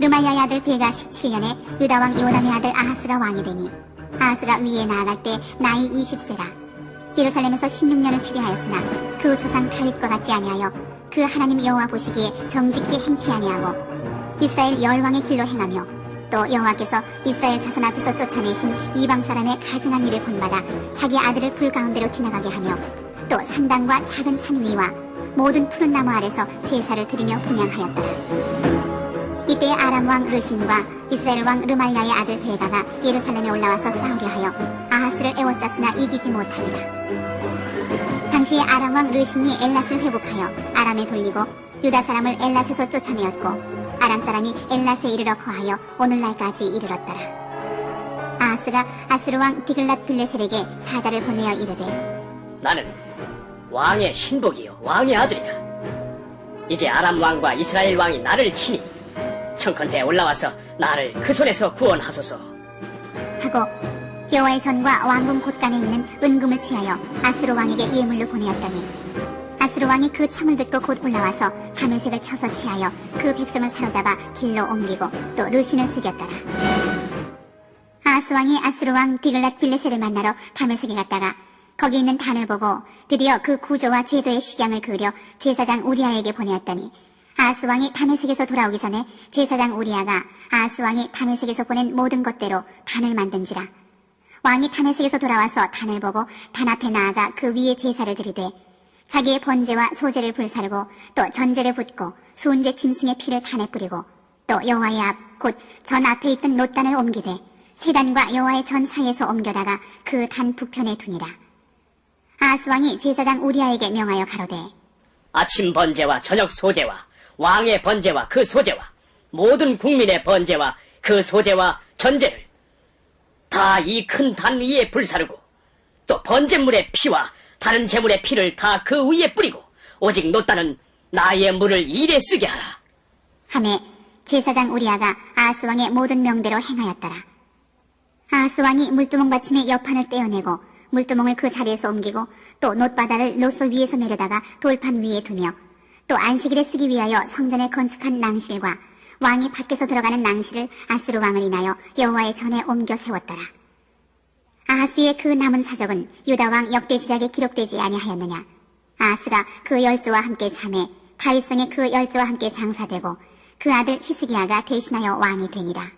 르말야의 아들 베가 17년에 유다 왕 요담의 아들 아하스가 왕이 되니 아하스가 위에 나아갈 때 나이 20세라 예루살렘에서 16년을 치리하였으나 그 조상 다윗과 같지 아니하여 그 하나님 여호와 보시기에 정직히 행치 아니하고 이스라엘 열왕의 길로 행하며 또 여호와께서 이스라엘 자손 앞에서 쫓아내신 이방 사람의 가증한 일을 본받아 자기 아들을 불 가운데로 지나가게 하며 또 산당과 작은 산 위와 모든 푸른 나무 아래서 제사를 드리며 분양하였더라. 이때 아람 왕 르신과 이스라엘 왕 르말야의 아들 베가가 예루살렘에 올라와서 싸우려 하여 아하스를 에워쌌으나 이기지 못하니라. 당시에 아람 왕 르신이 엘랏을 회복하여 아람에 돌리고 유다 사람을 엘랏에서 쫓아내었고 아람 사람이 엘랏에 이르러 거하여 오늘날까지 이르렀더라. 아하스가 아스루 왕 디글랏 빌레셀에게 사자를 보내어 이르되 나는 왕의 신복이요 왕의 아들이다. 이제 아람 왕과 이스라엘 왕이 나를 치니 청컨대 올라와서 나를 그 손에서 구원하소서. 하고 여호와의 전과 왕궁 곳간에 있는 은금을 취하여 아스로 왕에게 예물로 보내었더니 아스로 왕이 그 청을 듣고 곧 올라와서 가면색을 쳐서 취하여 그 백성을 사로잡아 길로 옮기고 또 루신을 죽였더라. 아하스 왕이 아스로 왕 디글랏 빌레셀을 만나러 가면색에 갔다가 거기 있는 단을 보고 드디어 그 구조와 제도의 식양을 그려 제사장 우리아에게 보내었더니 아하스 왕이 다메색에서 돌아오기 전에 제사장 우리아가 아하스 왕이 다메색에서 보낸 모든 것대로 단을 만든지라. 왕이 다메색에서 돌아와서 단을 보고 단 앞에 나아가 그 위에 제사를 드리되 자기의 번제와 소제를 불사르고 또 전제를 붓고 수은제 짐승의 피를 단에 뿌리고 또 여호와의 앞 곧 전 앞에 있던 놋단을 옮기되 세단과 여호와의 전 사이에서 옮겨다가 그 단 북편에 두니라. 아하스 왕이 제사장 우리아에게 명하여 가로되 아침 번제와 저녁 소제와 왕의 번제와 그 소제와 모든 국민의 번제와 그 소제와 전제를 다 이 큰 단 위에 불사르고 또 번제물의 피와 다른 제물의 피를 다 그 위에 뿌리고 오직 노따는 나의 물을 일에 쓰게 하라. 함에 제사장 우리아가 아하스 왕의 모든 명대로 행하였더라. 아하스 왕이 물두멍 받침의 옆판을 떼어내고 물두멍을 그 자리에서 옮기고 또 놋바다를 노소 위에서 내려다가 돌판 위에 두며 또 안식일에 쓰기 위하여 성전에 건축한 낭실과 왕이 밖에서 들어가는 낭실을 아스루 왕을 인하여 여호와의 전에 옮겨 세웠더라. 아하스의 그 남은 사적은 유다 왕 역대지략에 기록되지 아니하였느냐. 아하스가 그 열조와 함께 참해 다윗성의 그 열조와 함께 장사되고 그 아들 히스기야가 대신하여 왕이 되니라.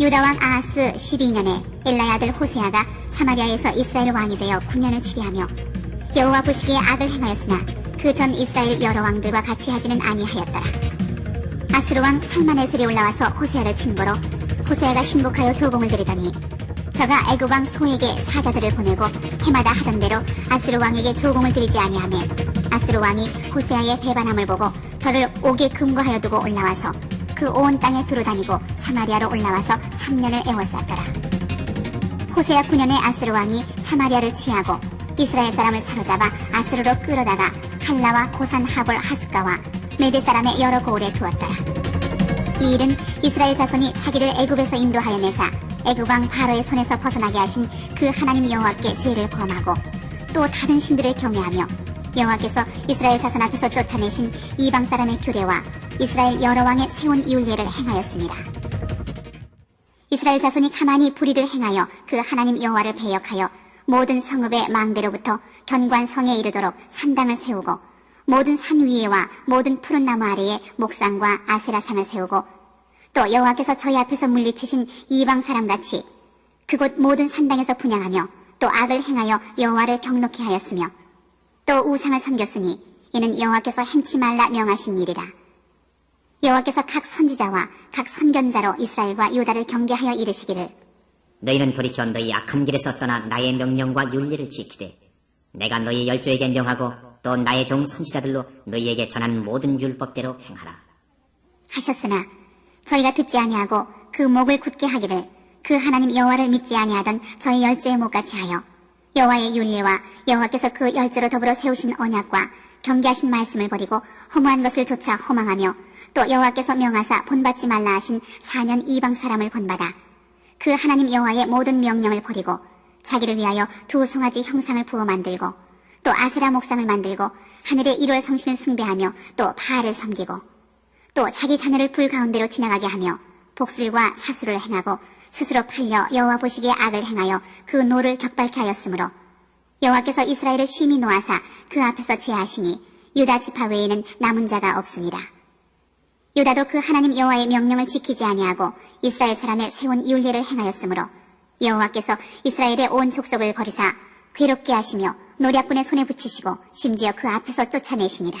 유다 왕 아하스 12년에 엘라의 아들 호세아가 사마리아에서 이스라엘 왕이 되어 9년을 치리하며 여호와 보시기에 악을 행하였으나 그 전 이스라엘 여러 왕들과 같이 하지는 아니하였더라. 아스루 왕 살마네슬이 올라와서 호세아를 친보로 호세아가 신복하여 조공을 드리더니 저가 애굽 왕 소에게 사자들을 보내고 해마다 하던 대로 아스루 왕에게 조공을 드리지 아니하며 아스루 왕이 호세아의 배반함을 보고 저를 옥에 금고하여 두고 올라와서 그 온 땅에 두루다니고 사마리아로 올라와서 3년을 애워쌌더라. 호세아 9년에 아스루 왕이 사마리아를 취하고 이스라엘 사람을 사로잡아 아스루로 끌어다가 칼라와 고산 하볼 하숫가와 메대 사람의 여러 고을에 두었더라. 이 일은 이스라엘 자손이 자기를 애굽에서 인도하여 내사 애굽 왕 바로의 손에서 벗어나게 하신 그 하나님 여호와께 죄를 범하고 또 다른 신들을 경외하며 여호와께서 이스라엘 자손 앞에서 쫓아내신 이방 사람의 규례와 이스라엘 여러 왕의 세운 이율례를 행하였습니다. 이스라엘 자손이 가만히 불의를 행하여 그 하나님 여호와를 배역하여 모든 성읍의 망대로부터 견관 성에 이르도록 산당을 세우고 모든 산 위에와 모든 푸른 나무 아래에 목상과 아세라산을 세우고 또 여호와께서 저희 앞에서 물리치신 이방 사람같이 그곳 모든 산당에서 분양하며 또 악을 행하여 여호와를 경록케 하였으며 또 우상을 섬겼으니 이는 여호와께서 행치 말라 명하신 일이라. 여호와께서 각 선지자와 각 선견자로 이스라엘과 유다를 경계하여 이르시기를 너희는 돌이켜 너희 악한 길에서 떠나 나의 명령과 윤리를 지키되 내가 너희 열조에게 명하고 또 나의 종 선지자들로 너희에게 전한 모든 율법대로 행하라. 하셨으나 저희가 듣지 아니하고 그 목을 굳게 하기를 그 하나님 여호와를 믿지 아니하던 저희 열조의 목같이 하여 여호와의 윤리와 여호와께서 그 열조로 더불어 세우신 언약과 경계하신 말씀을 버리고 허무한 것을 조차 허망하며 또 여호와께서 명하사 본받지 말라 하신 사면 이방 사람을 본받아 그 하나님 여호와의 모든 명령을 버리고 자기를 위하여 두 송아지 형상을 부어 만들고 또 아세라 목상을 만들고 하늘의 일월 성신을 숭배하며 또 바알을 섬기고 또 자기 자녀를 불 가운데로 지나가게 하며 복술과 사수를 행하고 스스로 팔려 여호와 보시기에 악을 행하여 그 노를 격발케 하였으므로 여호와께서 이스라엘을 심히 놓아사 그 앞에서 제하시니 유다 지파 외에는 남은 자가 없습니다. 유다도 그 하나님 여호와의 명령을 지키지 아니하고 이스라엘 사람의 세운 율례를 행하였으므로 여호와께서 이스라엘의 온 족속을 버리사 괴롭게 하시며 노략군의 손에 붙이시고 심지어 그 앞에서 쫓아내시니라.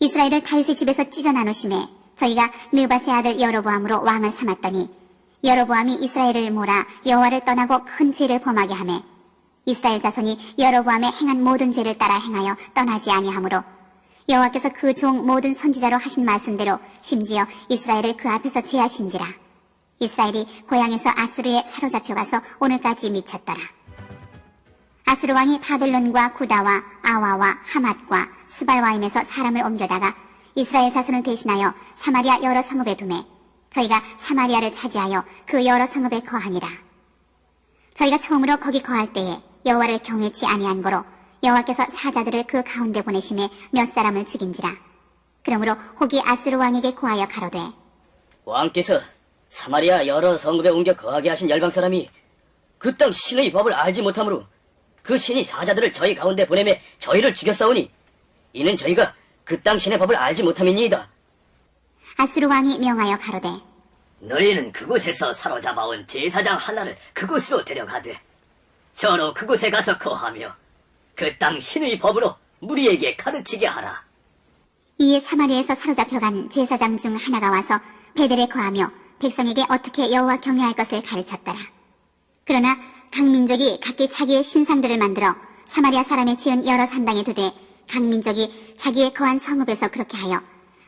이스라엘을 다윗의 집에서 찢어 나누심에 저희가 느바세 아들 여로보암으로 왕을 삼았더니 여로보암이 이스라엘을 몰아 여호와를 떠나고 큰 죄를 범하게 하매 이스라엘 자손이 여로보암의 행한 모든 죄를 따라 행하여 떠나지 아니하므로 여호와께서 그 종 모든 선지자로 하신 말씀대로 심지어 이스라엘을 그 앞에서 제하신지라 이스라엘이 고향에서 아수르에 사로잡혀 가서 오늘까지 미쳤더라 아수르 왕이 바벨론과 구다와 아와와 하맛과 스발와임에서 사람을 옮겨다가 이스라엘 자손을 대신하여 사마리아 여러 성읍에 두매 저희가 사마리아를 차지하여 그 여러 성읍에 거하니라. 저희가 처음으로 거기 거할 때에 여호와를 경외치 아니한 거로 여호와께서 사자들을 그 가운데 보내심에 몇 사람을 죽인지라. 그러므로 혹이 아수르 왕에게 구하여 가로되 왕께서 사마리아 여러 성읍에 옮겨 거하게 하신 열방 사람이 그 땅 신의 법을 알지 못하므로 그 신이 사자들을 저희 가운데 보내매 저희를 죽였사오니 이는 저희가 그 땅 신의 법을 알지 못함이니이다. 아수르 왕이 명하여 가로되 너희는 그곳에서 사로잡아온 제사장 하나를 그곳으로 데려가되 저로 그곳에 가서 거하며 그 땅 신의 법으로 무리에게 가르치게 하라. 이에 사마리에서 사로잡혀간 제사장 중 하나가 와서 베델에 거하며 백성에게 어떻게 여호와 경외할 것을 가르쳤더라. 그러나 각 민족이 각기 자기의 신상들을 만들어 사마리아 사람의 지은 여러 산당에 두되 각 민족이 자기의 거한 성읍에서 그렇게 하여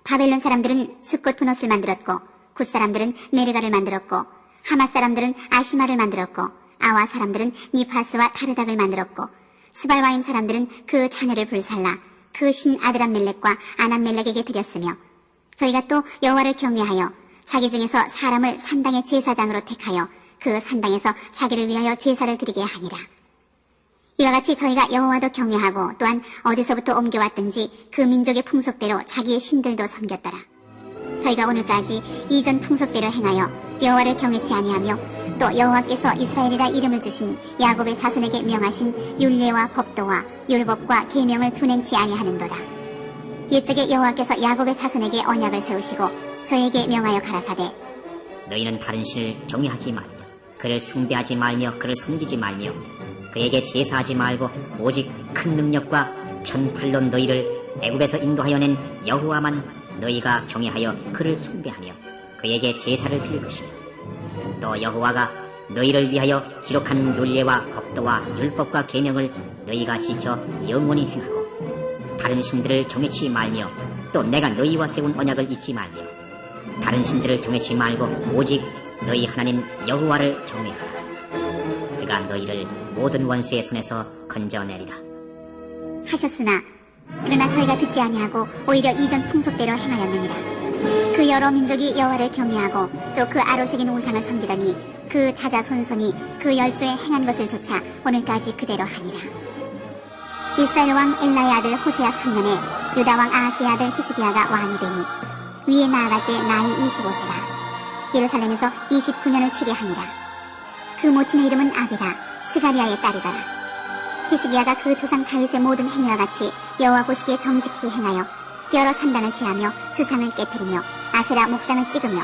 바벨론 사람들은 숫꽃 분옷을 만들었고 굿 사람들은 네르가를 만들었고 하맛 사람들은 아시마를 만들었고 아와 사람들은 니파스와 타르닥을 만들었고 스발와임 사람들은 그 자녀를 불살라 그 신 아드람 멜렉과 아남멜렉에게 드렸으며 저희가 또 여호와를 경외하여 자기 중에서 사람을 산당의 제사장으로 택하여 그 산당에서 자기를 위하여 제사를 드리게 하니라. 이와 같이 저희가 여호와도 경외하고 또한 어디서부터 옮겨왔든지 그 민족의 풍속대로 자기의 신들도 섬겼더라. 저희가 오늘까지 이전 풍속대로 행하여 여호와를 경외치 아니하며 또 여호와께서 이스라엘이라 이름을 주신 야곱의 자손에게 명하신 율례와 법도와 율법과 계명을 준행치 아니하는도다. 옛적에 여호와께서 야곱의 자손에게 언약을 세우시고 그에게 명하여 가라사대 너희는 다른 신을 경외하지 말며 그를 숭배하지 말며 그를 섬기지 말며 그에게 제사하지 말고 오직 큰 능력과 전팔로 너희를 애굽에서 인도하여 낸 여호와만 너희가 경외하여 그를 숭배하며 그에게 제사를 드릴 것이며 또 여호와가 너희를 위하여 기록한 율례와 법도와 율법과 계명을 너희가 지켜 영원히 행하고 다른 신들을 경외치 말며 또 내가 너희와 세운 언약을 잊지 말며 다른 신들을 경외치 말고 오직 너희 하나님 여호와를 경외하라. 그가 너희를 모든 원수의 손에서 건져내리라. 하셨으나 그러나 저희가 듣지 아니하고 오히려 이전 풍속대로 행하였느니라. 그 여러 민족이 여호와를 경외하고 또 그 아로새긴 우상을 섬기더니 그 자자손손이 그 열조에 행한 것을 조차 오늘까지 그대로 하니라. 이스라엘 왕 엘라의 아들 호세아 3년에 유다 왕 아하스의 아들 히스기야가 왕이 되니 위에 나아갈 때 나이 25세라. 예루살렘에서 29년을 치리하니라. 그 모친의 이름은 아비라, 스가리아의 딸이더라. 히스기야가 그 조상 다윗의 모든 행위와 같이 여호와 보시기에 정직히 행하여 여러 산당을 지하며 주상을 깨뜨리며 아세라 목상을 찍으며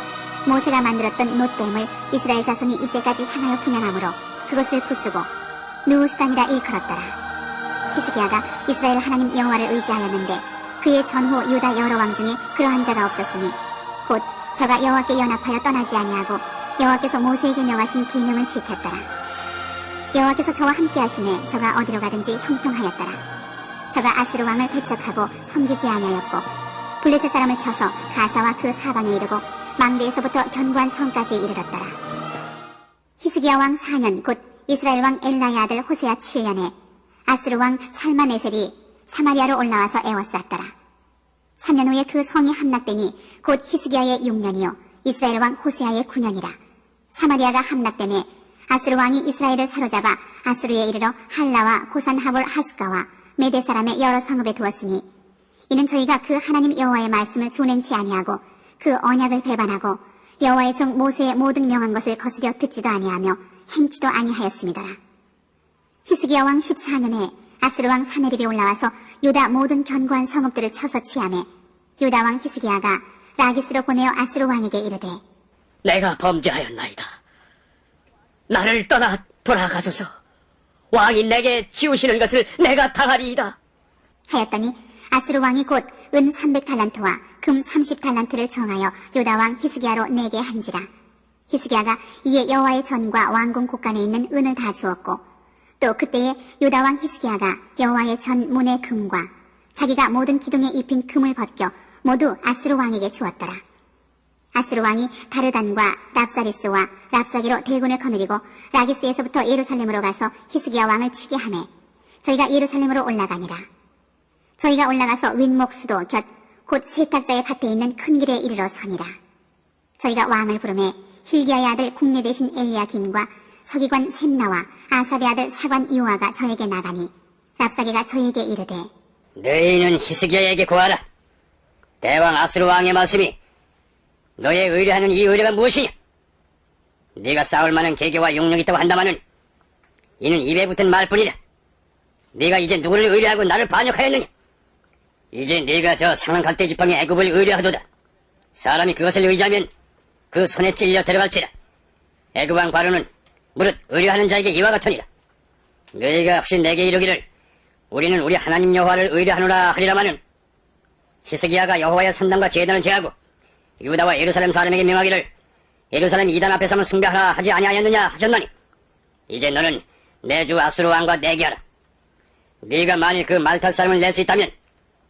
모세가 만들었던 노뱀을 이스라엘 자손이 이때까지 향하여 분양함으로 그것을 부수고 누우스단이라 일컬었더라. 히스기야가 이스라엘 하나님 여호와를 의지하였는데 그의 전후 유다 여러 왕 중에 그러한 자가 없었으니 곧 저가 여호와께 연합하여 떠나지 아니하고 여호와께서 모세에게 명하신 계명을 지켰더라. 여호와께서 저와 함께 하심에 저가 어디로 가든지 형통하였더라. 저가 아스르 왕을 배척하고 섬기지 아니하였고 블레셋 사람을 쳐서 가사와 그 사방에 이르고 망대에서부터 견고한 성까지 이르렀더라. 히스기야 왕 4년 곧 이스라엘 왕 엘라의 아들 호세아 7년에 아스르 왕 살마네셀이 사마리아로 올라와서 애워쌌더라. 3년 후에 그 성이 함락되니 곧 히스기야의 6년이요 이스라엘 왕 호세아의 9년이라. 사마리아가 함락되매 아스르 왕이 이스라엘을 사로잡아 아스르에 이르러 할라와 고산 하볼 하숫가와 메대 사람의 여러 성읍에 두었으니 이는 저희가 그 하나님 여호와의 말씀을 준행치 아니하고 그 언약을 배반하고 여호와의 종 모세의 모든 명한 것을 거스려 듣지도 아니하며 행치도 아니하였습니다라. 히스기야 왕 14년에 아스르 왕 사네립이 올라와서 유다 모든 견고한 성읍들을 쳐서 취하매 유다 왕 히스기야가 라기스로 보내어 아스르 왕에게 이르되 내가 범죄하였나이다. 나를 떠나 돌아가소서. 왕이 내게 지우시는 것을 내가 당하리이다. 하였더니 아스르 왕이 곧 은 300달란트와 금 30달란트를 정하여 유다 왕 히스기야로 내게 한지라. 히스기야가 이에 여호와의 전과 왕궁 곳간에 있는 은을 다 주었고 또 그때에 유다 왕 히스기야가 여호와의 전 문의 금과 자기가 모든 기둥에 입힌 금을 벗겨 모두 아스르 왕에게 주었더라. 아스르 왕이 다르단과 랍사리스와 랍사기로 대군을 거느리고 라기스에서부터 예루살렘으로 가서 히스기야 왕을 치게 하매 저희가 예루살렘으로 올라가니라. 저희가 올라가서 윗목 수도 곁 곧 세탁자의 밭에 있는 큰 길에 이르러 서니라. 저희가 왕을 부르매 힐기야의 아들 국내 대신 엘리야김과 서기관 셈나와 아사의 아들 사관 이오아가 저에게 나가니 랍사게가 저에게 이르되 너희는 히스기야에게 구하라. 대왕 아수르 왕의 말씀이 너의 의뢰하는 이 의뢰가 무엇이냐? 네가 싸울 만한 계계와 용력이 있다고 한다마는 이는 입에 붙은 말뿐이다. 네가 이제 누구를 의뢰하고 나를 반역하였느냐? 이제 네가 저 갈대 지팡이 애굽을 의뢰하도다. 사람이 그것을 의지하면 그 손에 찔려 들어갈지라. 애굽 왕 바로는 무릇 의뢰하는 자에게 이와 같으니라. 너희가 혹시 내게 이르기를 우리는 우리 하나님 여호와를 의뢰하노라 하리라마는 히스기야가 여호와의 산당과 제단을 제하고 유다와 예루살렘 사람에게 명하기를 예루살렘 이단 앞에서만 숭배하라 하지 아니하였느냐 하셨나니 이제 너는 내 주 아수르 왕과 내기하라 네가 만일 그 말탈 사람을 낼 수 있다면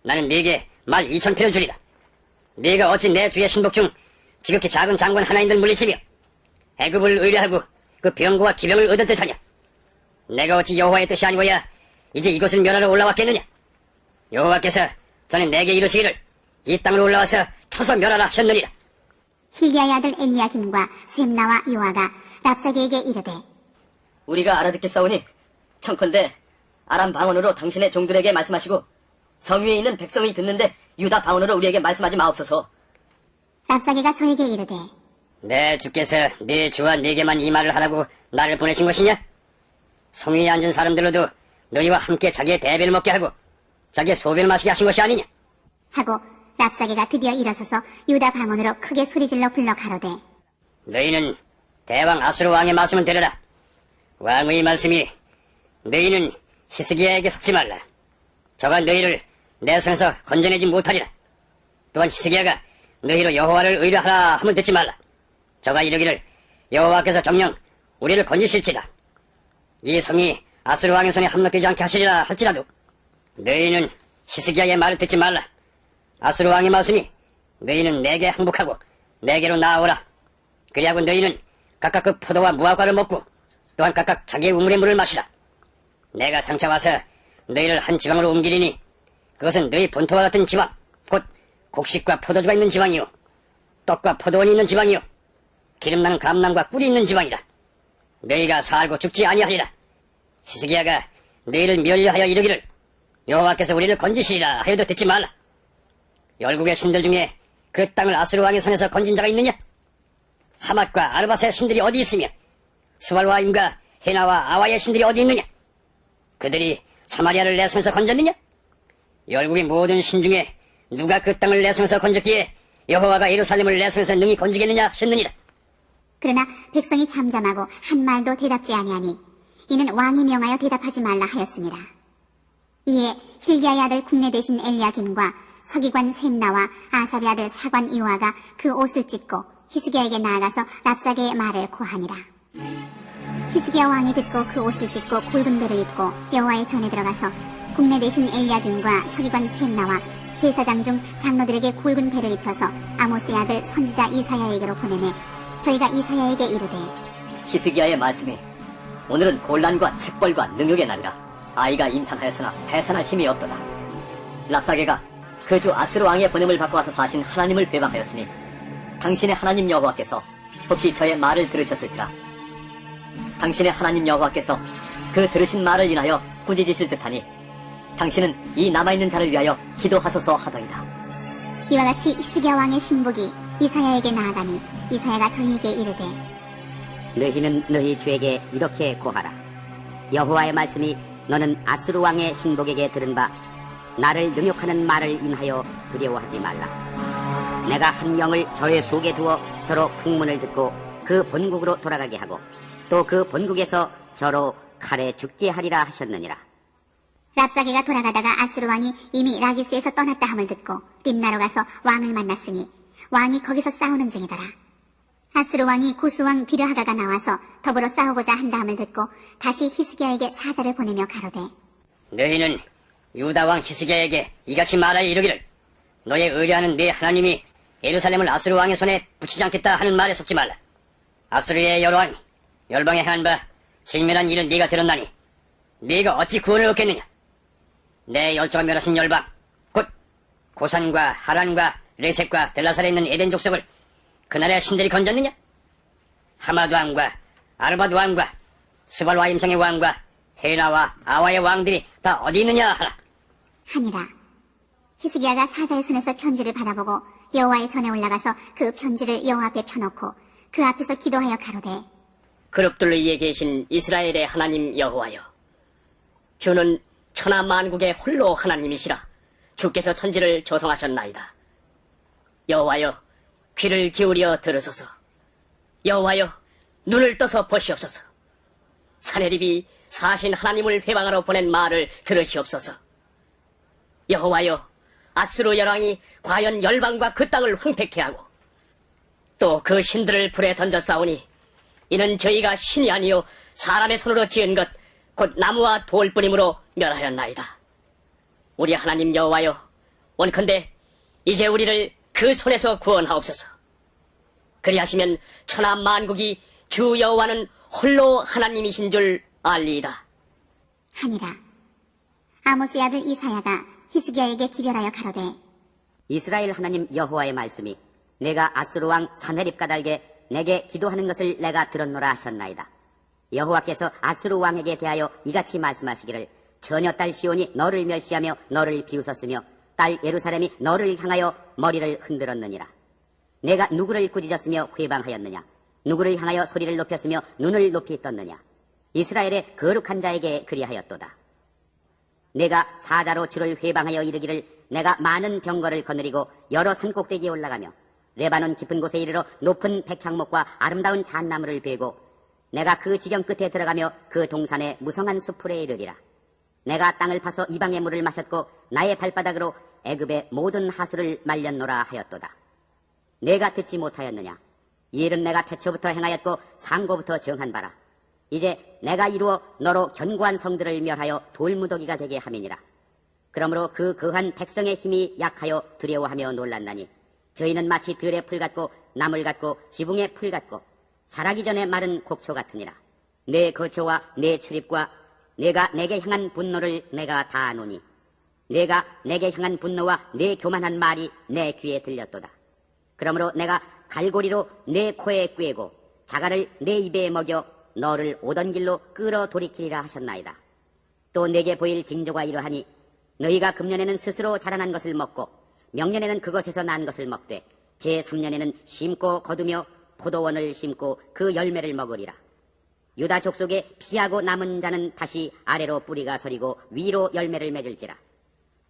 나는 네게 말 이천 패를 주리라 네가 어찌 내 주의 신복 중 지극히 작은 장관 하나인들 물리치며 애굽을 의뢰하고 그 병거와 기병을 얻을 듯하냐 내가 어찌 여호와의 뜻이 아니고야 이제 이곳을 멸하러 올라왔겠느냐? 여호와께서 전에 내게 이르시기를 이 땅으로 올라와서 쳐서 멸하라 하셨느니라. 힐기야의 아들 엘리야김과 셈나와 이오아가 랍사게에게 이르되 우리가 알아듣겠사오니 청컨대 아람 방언으로 당신의 종들에게 말씀하시고 성 위에 있는 백성이 듣는데 유다 방언으로 우리에게 말씀하지 마옵소서. 랍사게가 저에게 이르되 내 주께서 네 주와 네게만 이 말을 하라고 나를 보내신 것이냐? 성 위에 앉은 사람들로도 너희와 함께 자기의 대배를 먹게 하고 자기의 소변을 마시게 하신 것이 아니냐? 하고 랍사게가 드디어 일어서서 유다 방언으로 크게 소리질러 불러 가로되 너희는 대왕 아수르 왕의 말씀을 들으라. 왕의 말씀이 너희는 히스기야에게 속지 말라. 저가 너희를 내 손에서 건져내지 못하리라. 또한 히스기야가 너희로 여호와를 의뢰하라 함을 듣지 말라. 저가 이르기를 여호와께서 정령 우리를 건지실지라. 이 성이 아수르 왕의 손에 함락되지 않게 하시리라 할지라도 너희는 히스기야의 말을 듣지 말라. 아수르 왕의 말씀이 너희는 내게 항복하고 내게로 나아오라. 그리하고 너희는 각각 그 포도와 무화과를 먹고 또한 각각 자기의 우물의 물을 마시라. 내가 장차 와서 너희를 한 지방으로 옮기리니 그것은 너희 본토와 같은 지방, 곧 곡식과 포도주가 있는 지방이요. 떡과 포도원이 있는 지방이요. 기름 나는 감남과 꿀이 있는 지방이라. 너희가 살고 죽지 아니하리라. 히스기야가 너희를 멸려하여 이르기를 여호와께서 우리를 건지시리라 하여도 듣지 말라. 열국의 신들 중에 그 땅을 아수르 왕의 손에서 건진 자가 있느냐? 하맛과 아르바스의 신들이 어디 있으며 수발와 임과 헤나와 아와의 신들이 어디 있느냐? 그들이 사마리아를 내 손에서 건졌느냐? 열국의 모든 신 중에 누가 그 땅을 내 손에서 건졌기에 여호와가 예루살렘을 내 손에서 능히 건지겠느냐 하셨느니라. 그러나 백성이 잠잠하고 한 말도 대답지 아니하니 이는 왕이 명하여 대답하지 말라 하였습니다. 이에 힐기야의 아들 국내 대신 엘리야김과 서기관 셈나와 아삽의 아들 사관 이오아가 그 옷을 찢고 히스기야에게 나아가서 랍사게의 말을 고하니라. 히스기야 왕이 듣고 그 옷을 찢고 굵은 배를 입고 여호와의 전에 들어가서 국내 대신 엘리야김과 서기관 셈나와 제사장 중 장로들에게 굵은 배를 입혀서 아모스의 아들 선지자 이사야에게로 보내매 저희가 이사야에게 이르되 히스기야의 말씀이 오늘은 곤란과 책벌과 능욕의 날이라 아이가 임산하였으나 해산할 힘이 없도다. 랍사게가 그 주 아스르 왕의 보냄을 받고 와서 사신 하나님을 배방하였으니 당신의 하나님 여호와께서 혹시 저의 말을 들으셨을지라 당신의 하나님 여호와께서 그 들으신 말을 인하여 꾸짖으실 듯하니 당신은 이 남아있는 자를 위하여 기도하소서 하더이다. 이와 같이 히스기야 왕의 신복이 이사야에게 나아가니 이사야가 저희에게 이르되 너희는 너희 주에게 이렇게 고하라. 여호와의 말씀이 너는 아수르 왕의 신복에게 들은 바 나를 능욕하는 말을 인하여 두려워하지 말라. 내가 한 영을 저의 속에 두어 저로 풍문을 듣고 그 본국으로 돌아가게 하고 또 그 본국에서 저로 칼에 죽게 하리라 하셨느니라. 랍사게가 돌아가다가 아스루 왕이 이미 라기스에서 떠났다 함을 듣고 림나로 가서 왕을 만났으니 왕이 거기서 싸우는 중이더라. 아스루 왕이 구스왕 비르하가가 나와서 더불어 싸우고자 한다 함을 듣고 다시 히스기야에게 사자를 보내며 가로되 너희는 유다 왕 히스기야에게 이같이 말하여 이르기를 너의 의뢰하는 네 하나님이 예루살렘을 아수르 왕의 손에 붙이지 않겠다 하는 말에 속지 말라. 아수르의 여러왕이 열방에 행한 바 직면한 일은 네가 들었나니 네가 어찌 구원을 얻겠느냐? 내 열조가 멸하신 열방 곧 고산과 하란과 레셋과 델라살에 있는 에덴 족속을 그날의 신들이 건졌느냐? 하마드 왕과 아르바드 왕과 스발와 임성의 왕과 헤나와 아와의 왕들이 다 어디 있느냐 하라. 하니라. 히스기야가 사자의 손에서 편지를 받아보고 여호와의 전에 올라가서 그 편지를 여호와 앞에 펴놓고 그 앞에서 기도하여 가로되 그룹들 위에 계신 이스라엘의 하나님 여호와여. 주는 천하 만국의 홀로 하나님이시라. 주께서 천지를 조성하셨나이다. 여호와여, 귀를 기울여 들으소서. 여호와여, 눈을 떠서 보시옵소서. 사내립이 사신 하나님을 회방하러 보낸 말을 들으시옵소서. 여호와여, 아스로 열왕이 과연 열방과 그 땅을 황폐케 하고 또 그 신들을 불에 던져 싸우니 이는 저희가 신이 아니요 사람의 손으로 지은 것 곧 나무와 돌뿐이므로 멸하였나이다. 우리 하나님 여호와여 원컨대 이제 우리를 그 손에서 구원하옵소서. 그리하시면 천하 만국이 주 여호와는 홀로 하나님이신 줄 알리이다. 하니라. 아모스의 아들 이사야가 히스기야에게 기별하여 가로되 이스라엘 하나님 여호와의 말씀이 내가 아수르 왕 사네립 가달게 내게 기도하는 것을 내가 들었노라 하셨나이다. 여호와께서 아수르 왕에게 대하여 이같이 말씀하시기를 처녀 딸 시온이 너를 멸시하며 너를 비웃었으며 딸 예루살렘이 너를 향하여 머리를 흔들었느니라. 내가 누구를 꾸짖었으며 회방하였느냐? 누구를 향하여 소리를 높였으며 눈을 높이 떴느냐? 이스라엘의 거룩한 자에게 그리하였도다. 내가 사자로 주를 회방하여 이르기를 내가 많은 병거를 거느리고 여러 산 꼭대기에 올라가며 레바논 깊은 곳에 이르러 높은 백향목과 아름다운 잣나무를 베고 내가 그 지경 끝에 들어가며 그 동산의 무성한 수풀에 이르리라. 내가 땅을 파서 이방의 물을 마셨고 나의 발바닥으로 애굽의 모든 하수를 말렸노라 하였도다. 내가 듣지 못하였느냐? 이 일은 내가 태초부터 행하였고 상고부터 정한 바라. 이제 내가 이루어 너로 견고한 성들을 멸하여 돌무더기가 되게 함이니라. 그러므로 그 거한 백성의 힘이 약하여 두려워하며 놀랐나니 저희는 마치 들의 풀 같고 나물 같고 지붕의 풀 같고 자라기 전에 마른 곡초 같으니라. 내 거처와 내 출입과 내가 내게 향한 분노를 내가 다 아노니 내가 내게 향한 분노와 내 교만한 말이 내 귀에 들렸도다. 그러므로 내가 갈고리로 내 코에 꿰고 자갈을 내 입에 먹여 너를 오던 길로 끌어 돌이키리라 하셨나이다. 또 내게 보일 징조가 이러하니 너희가 금년에는 스스로 자라난 것을 먹고 명년에는 그것에서 난 것을 먹되 제3년에는 심고 거두며 포도원을 심고 그 열매를 먹으리라. 유다 족속에 피하고 남은 자는 다시 아래로 뿌리가 서리고 위로 열매를 맺을지라.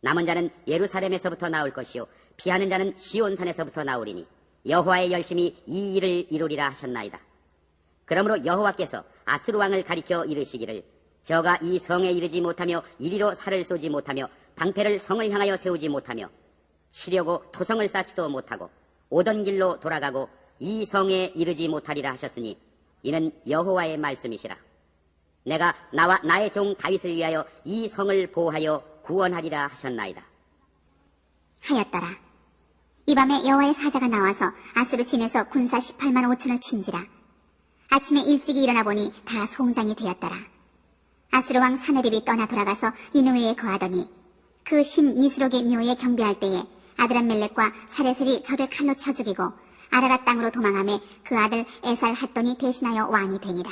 남은 자는 예루살렘에서부터 나올 것이요 피하는 자는 시온산에서부터 나오리니 여호와의 열심히 이 일을 이루리라 하셨나이다. 그러므로 여호와께서 아스루 왕을 가리켜 이르시기를 저가 이 성에 이르지 못하며 이리로 살을 쏘지 못하며 방패를 성을 향하여 세우지 못하며 치려고 토성을 쌓지도 못하고 오던 길로 돌아가고 이 성에 이르지 못하리라 하셨으니 이는 여호와의 말씀이시라. 내가 나와 나의 종 다윗을 위하여 이 성을 보호하여 구원하리라 하셨나이다. 하였더라. 이 밤에 여호와의 사자가 나와서 아수르 진에서 군사 18만 5천을 친지라. 아침에 일찍이 일어나 보니 다 송장이 되었더라. 아수르 왕 사네립이 떠나 돌아가서 이누에에 거하더니 그신 니스록의 묘에 경배할 때에 아드람 멜렉과 사레셀이 저를 칼로 쳐 죽이고 아라가 땅으로 도망함에 그 아들 에살 핫돈이 대신하여 왕이 되니라.